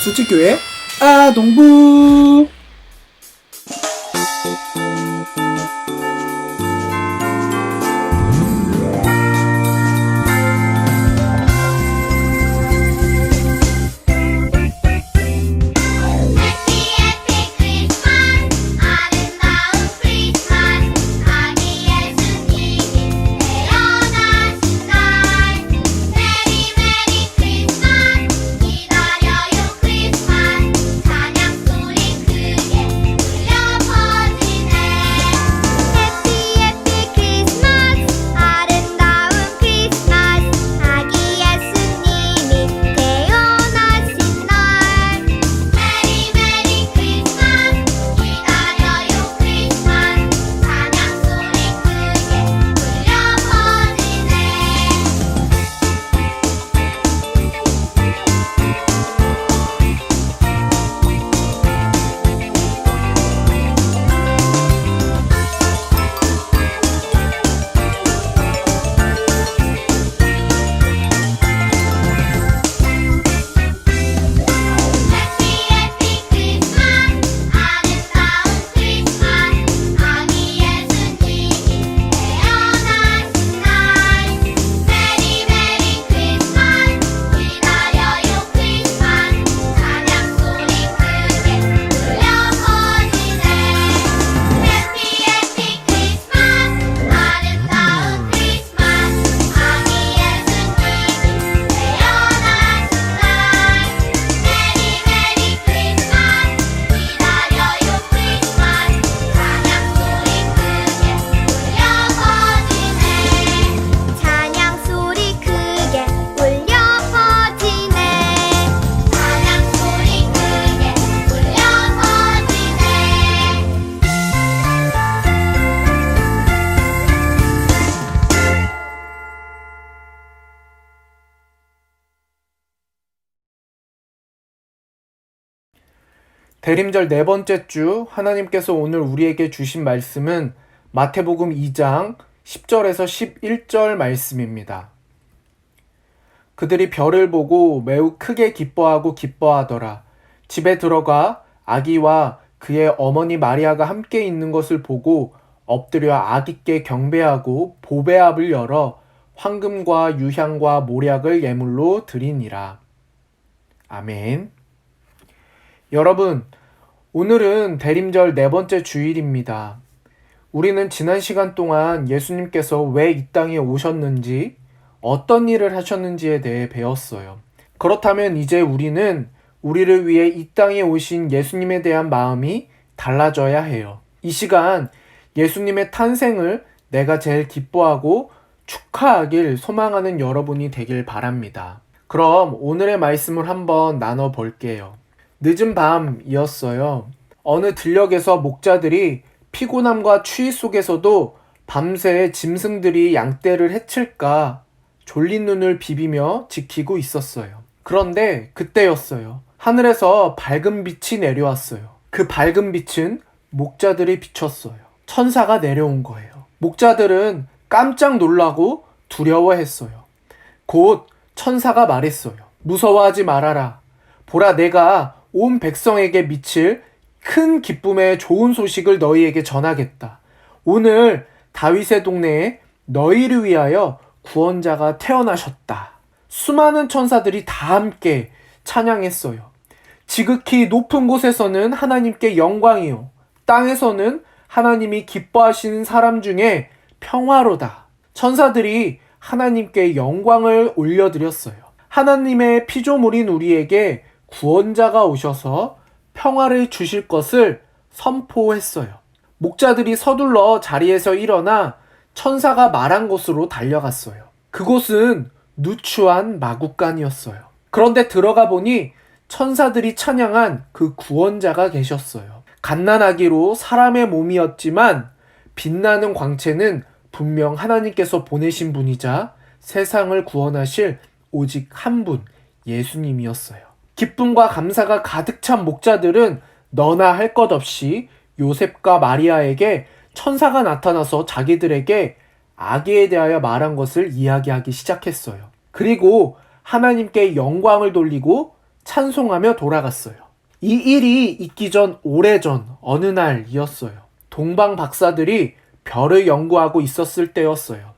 수지교회 아동부 대림절 네 번째 주 하나님께서 오늘 우리에게 주신 말씀은 마태복음 2장 10절에서 11절 말씀입니다. 그들이 별을 보고 매우 크게 기뻐하고 기뻐하더라. 집에 들어가 아기와 그의 어머니 마리아가 함께 있는 것을 보고 엎드려 아기께 경배하고 보배압을 열어 황금과 유향과 모략을 예물로 드리니라. 아멘. 여러분, 오늘은 대림절 네 번째 주일입니다. 우리는 지난 시간 동안 예수님께서 왜 이 땅에 오셨는지, 어떤 일을 하셨는지에 대해 배웠어요. 그렇다면 이제 우리는 우리를 위해 이 땅에 오신 예수님에 대한 마음이 달라져야 해요. 이 시간 예수님의 탄생을 내가 제일 기뻐하고 축하하길 소망하는 여러분이 되길 바랍니다. 그럼 오늘의 말씀을 한번 나눠 볼게요. 늦은 밤이었어요. 어느 들녘에서 목자들이 피곤함과 추위 속에서도 밤새 짐승들이 양떼를 해칠까 졸린 눈을 비비며 지키고 있었어요. 그런데 그때였어요. 하늘에서 밝은 빛이 내려왔어요. 그 밝은 빛은 목자들이 비췄어요. 천사가 내려온 거예요. 목자들은 깜짝 놀라고 두려워했어요. 곧 천사가 말했어요. 무서워하지 말아라. 보라, 내가 온 백성에게 미칠 큰 기쁨의 좋은 소식을 너희에게 전하겠다. 오늘 다윗의 동네에 너희를 위하여 구원자가 태어나셨다. 수많은 천사들이 다 함께 찬양했어요. 지극히 높은 곳에서는 하나님께 영광이요. 땅에서는 하나님이 기뻐하시는 사람 중에 평화로다. 천사들이 하나님께 영광을 올려드렸어요. 하나님의 피조물인 우리에게 구원자가 오셔서 평화를 주실 것을 선포했어요. 목자들이 서둘러 자리에서 일어나 천사가 말한 곳으로 달려갔어요. 그곳은 누추한 마국간이었어요. 그런데 들어가 보니 천사들이 찬양한 그 구원자가 계셨어요. 갓난아기로 사람의 몸이었지만 빛나는 광채는 분명 하나님께서 보내신 분이자 세상을 구원하실 오직 한 분, 예수님이었어요. 기쁨과 감사가 가득 찬 목자들은 너나 할 것 없이 요셉과 마리아에게 천사가 나타나서 자기들에게 아기에 대하여 말한 것을 이야기하기 시작했어요. 그리고 하나님께 영광을 돌리고 찬송하며 돌아갔어요. 이 일이 있기 전 오래전 어느 날이었어요. 동방 박사들이 별을 연구하고 있었을 때였어요.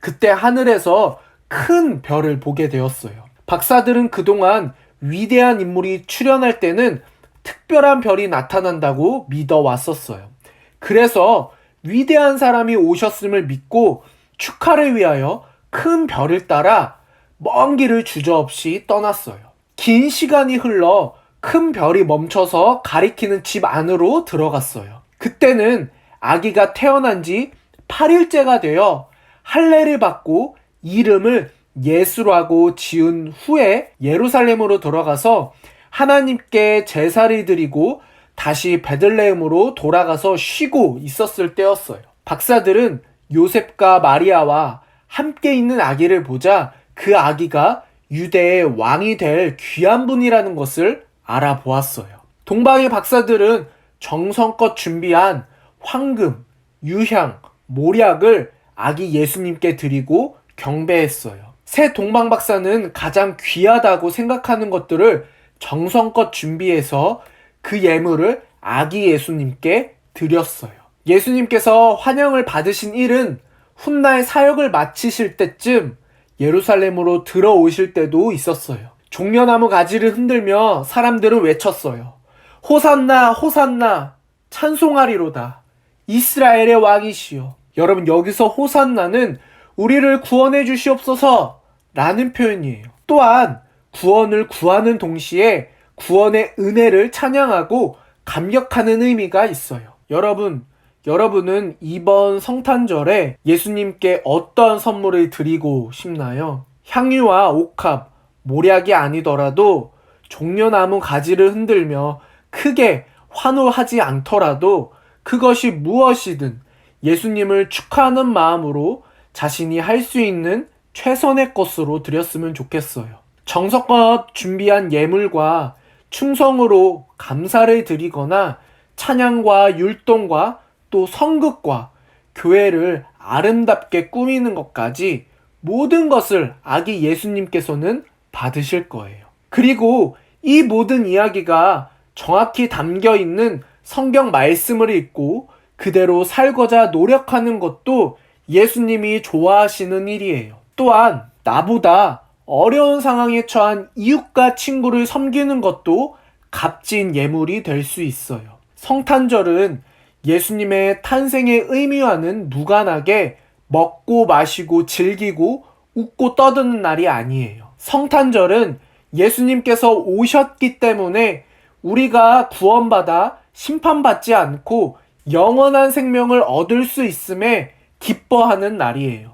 그때 하늘에서 큰 별을 보게 되었어요. 박사들은 그동안 위대한 인물이 출현할 때는 특별한 별이 나타난다고 믿어왔었어요. 그래서 위대한 사람이 오셨음을 믿고 축하를 위하여 큰 별을 따라 먼 길을 주저없이 떠났어요. 긴 시간이 흘러 큰 별이 멈춰서 가리키는 집 안으로 들어갔어요. 그때는 아기가 태어난 지 8일째가 되어 할례를 받고 이름을 예수라고 지은 후에 예루살렘으로 돌아가서 하나님께 제사를 드리고 다시 베들레헴으로 돌아가서 쉬고 있었을 때였어요. 박사들은 요셉과 마리아와 함께 있는 아기를 보자 그 아기가 유대의 왕이 될 귀한 분이라는 것을 알아보았어요. 동방의 박사들은 정성껏 준비한 황금, 유향, 모략을 아기 예수님께 드리고 경배했어요. 새 동방 박사는 가장 귀하다고 생각하는 것들을 정성껏 준비해서 그 예물을 아기 예수님께 드렸어요. 예수님께서 환영을 받으신 일은 훗날 사역을 마치실 때쯤 예루살렘으로 들어오실 때도 있었어요. 종려나무 가지를 흔들며 사람들은 외쳤어요. 호산나, 호산나, 찬송하리로다. 이스라엘의 왕이시여. 여러분, 여기서 호산나는 우리를 구원해 주시옵소서 라는 표현이에요. 또한 구원을 구하는 동시에 구원의 은혜를 찬양하고 감격하는 의미가 있어요. 여러분, 여러분은 이번 성탄절에 예수님께 어떤 선물을 드리고 싶나요? 향유와 옥합, 모략이 아니더라도 종려나무 가지를 흔들며 크게 환호하지 않더라도 그것이 무엇이든 예수님을 축하하는 마음으로 자신이 할 수 있는 최선의 것으로 드렸으면 좋겠어요. 정성껏 준비한 예물과 충성으로 감사를 드리거나 찬양과 율동과 또 성극과 교회를 아름답게 꾸미는 것까지 모든 것을 아기 예수님께서는 받으실 거예요. 그리고 이 모든 이야기가 정확히 담겨 있는 성경 말씀을 읽고 그대로 살고자 노력하는 것도 예수님이 좋아하시는 일이에요. 또한 나보다 어려운 상황에 처한 이웃과 친구를 섬기는 것도 값진 예물이 될 수 있어요. 성탄절은 예수님의 탄생의 의미와는 무관하게 먹고 마시고 즐기고 웃고 떠드는 날이 아니에요. 성탄절은 예수님께서 오셨기 때문에 우리가 구원받아 심판받지 않고 영원한 생명을 얻을 수 있음에 기뻐하는 날이에요.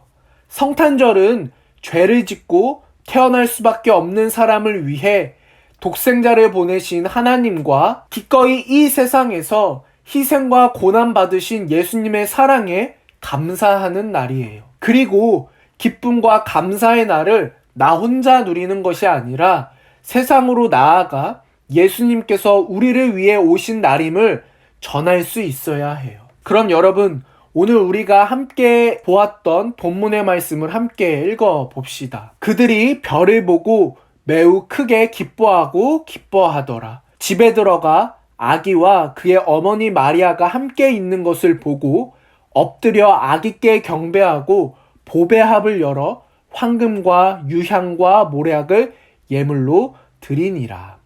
성탄절은 죄를 짓고 태어날 수밖에 없는 사람을 위해 독생자를 보내신 하나님과 기꺼이 이 세상에서 희생과 고난 받으신 예수님의 사랑에 감사하는 날이에요. 그리고 기쁨과 감사의 날을 나 혼자 누리는 것이 아니라 세상으로 나아가 예수님께서 우리를 위해 오신 날임을 전할 수 있어야 해요. 그럼 여러분, 오늘 우리가 함께 보았던 본문의 말씀을 함께 읽어 봅시다. 그들이 별을 보고 매우 크게 기뻐하고 기뻐하더라. 집에 들어가 아기와 그의 어머니 마리아가 함께 있는 것을 보고 엎드려 아기께 경배하고 보배합을 열어 황금과 유향과 모략을 예물로 드리니라.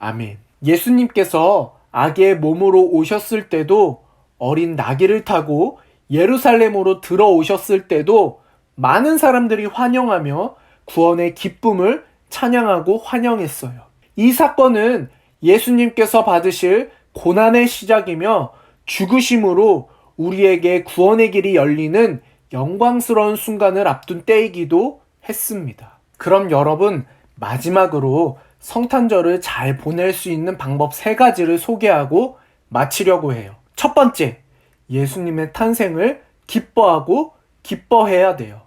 아멘. 예수님께서 아기의 몸으로 오셨을 때도 어린 나귀를 타고 예루살렘으로 들어오셨을 때도 많은 사람들이 환영하며 구원의 기쁨을 찬양하고 환영했어요. 이 사건은 예수님께서 받으실 고난의 시작이며 죽으심으로 우리에게 구원의 길이 열리는 영광스러운 순간을 앞둔 때이기도 했습니다. 그럼 여러분, 마지막으로 성탄절을 잘 보낼 수 있는 방법 세 가지를 소개하고 마치려고 해요. 첫 번째, 예수님의 탄생을 기뻐하고 기뻐해야 돼요.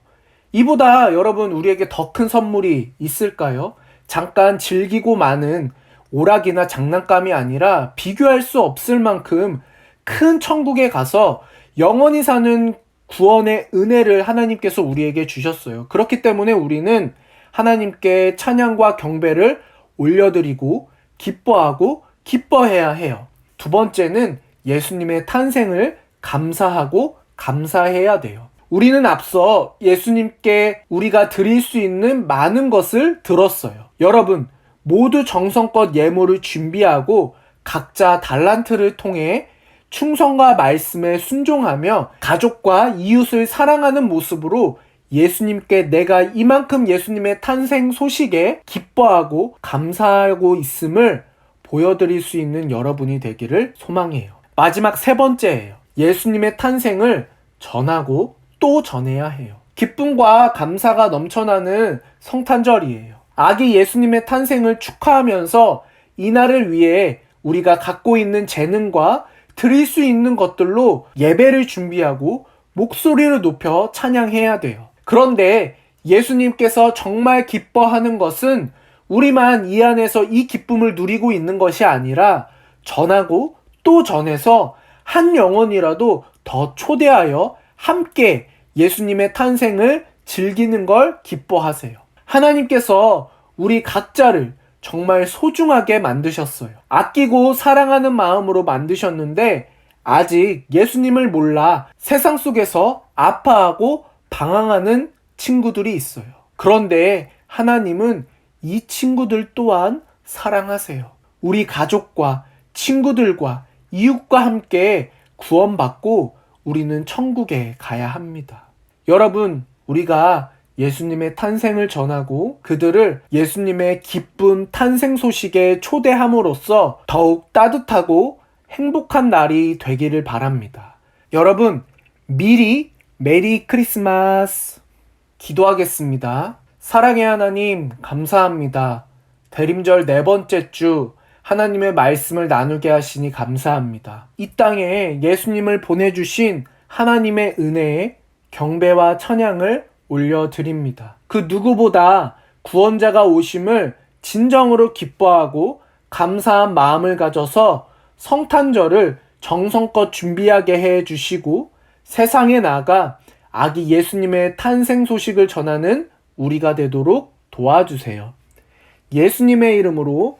이보다 여러분 우리에게 더 큰 선물이 있을까요? 잠깐 즐기고 마는 오락이나 장난감이 아니라 비교할 수 없을 만큼 큰 천국에 가서 영원히 사는 구원의 은혜를 하나님께서 우리에게 주셨어요. 그렇기 때문에 우리는 하나님께 찬양과 경배를 올려드리고 기뻐하고 기뻐해야 해요. 두 번째는 예수님의 탄생을 감사하고 감사해야 돼요. 우리는 앞서 예수님께 우리가 드릴 수 있는 많은 것을 들었어요. 여러분, 모두 정성껏 예물을 준비하고 각자 달란트를 통해 충성과 말씀에 순종하며 가족과 이웃을 사랑하는 모습으로 예수님께 내가 이만큼 예수님의 탄생 소식에 기뻐하고 감사하고 있음을 보여드릴 수 있는 여러분이 되기를 소망해요. 마지막 세 번째예요. 예수님의 탄생을 전하고 또 전해야 해요. 기쁨과 감사가 넘쳐나는 성탄절이에요. 아기 예수님의 탄생을 축하하면서 이날을 위해 우리가 갖고 있는 재능과 드릴 수 있는 것들로 예배를 준비하고 목소리를 높여 찬양해야 돼요. 그런데 예수님께서 정말 기뻐하는 것은 우리만 이 안에서 이 기쁨을 누리고 있는 것이 아니라 전하고 또 전해서 한 영혼이라도 더 초대하여 함께 예수님의 탄생을 즐기는 걸 기뻐하세요. 하나님께서 우리 각자를 정말 소중하게 만드셨어요. 아끼고 사랑하는 마음으로 만드셨는데 아직 예수님을 몰라 세상 속에서 아파하고 방황하는 친구들이 있어요. 그런데 하나님은 이 친구들 또한 사랑하세요. 우리 가족과 친구들과 이웃과 함께 구원받고 우리는 천국에 가야 합니다. 여러분, 우리가 예수님의 탄생을 전하고 그들을 예수님의 기쁜 탄생 소식에 초대함으로써 더욱 따뜻하고 행복한 날이 되기를 바랍니다. 여러분, 미리 메리 크리스마스! 기도하겠습니다. 사랑의 하나님, 감사합니다. 대림절 네 번째 주, 하나님의 말씀을 나누게 하시니 감사합니다. 이 땅에 예수님을 보내주신 하나님의 은혜에 경배와 찬양을 올려드립니다. 그 누구보다 구원자가 오심을 진정으로 기뻐하고 감사한 마음을 가져서 성탄절을 정성껏 준비하게 해 주시고 세상에 나가 아기 예수님의 탄생 소식을 전하는 우리가 되도록 도와주세요. 예수님의 이름으로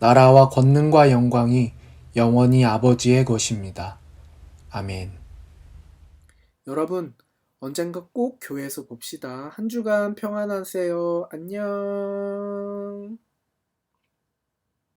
나라와 권능과 영광이 영원히 아버지의 것입니다. 아멘. 여러분, 언젠가 꼭 교회에서 봅시다. 한 주간 평안하세요. 안녕.